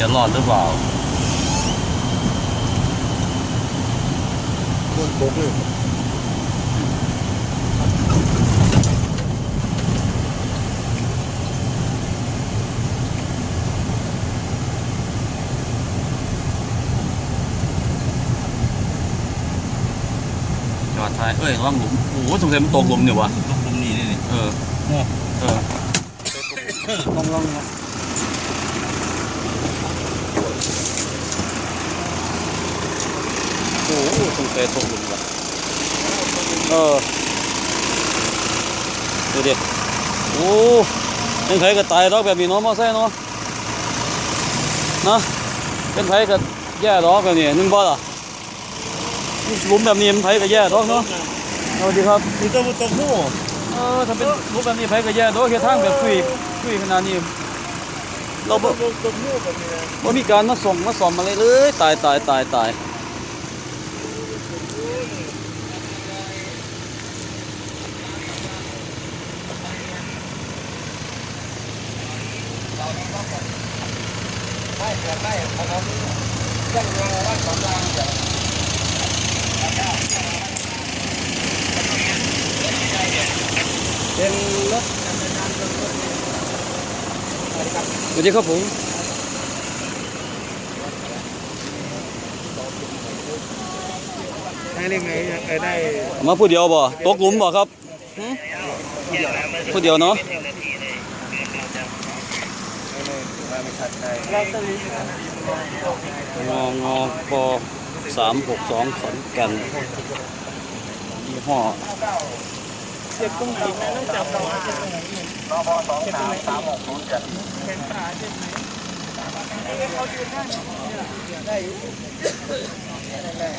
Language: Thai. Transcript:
จะรอดหรือเปล่าโคตรโกเลยจอดท้ายเอ้ยระวังหลุมโอ้โหสงสัยมันตกหลุมเนี่ยวะตรงตรงนี้นี่นี่เออเออลองลองโอ้โห สงสัยตกหลุมว่ะเออดูดิโอ้เป็นไผก็ตายดอกแบบนี้เนาะมอไซค์เนาะนะเป็นไผก็แย่ดอกแบบนี้นึงบ่ล่ะหลุมแบบนี้มันไผก็แย่ดอกเนาะสวัสดีครับมีตัวมุตหูเออถ้าเป็นหลุมแบบนี้ไผก็แย่ดอกเฮ็ดทางแบบคุยคุยขนาดนี้เราบ่บ่มีการมาส่งมาสอมอะไรเลย ตายตายตายตาย เป็นรถสวัสดีครับผมได้ได้ไงยังเคยได้มาผู้เดียวบ่ตกหลุมบ่ครับหึผู้เดียวเนาะ ไม่ชัดใจ งงอปสามหกสองขอนแก่นยี่ห้อเจ็บตรงไหนนะต้องจับเราเจ็บตรงไหนอีกรอบสองสามสามหกศูนย์เจ็ดแขนขาเจ็บไหนเขายืนได้ได้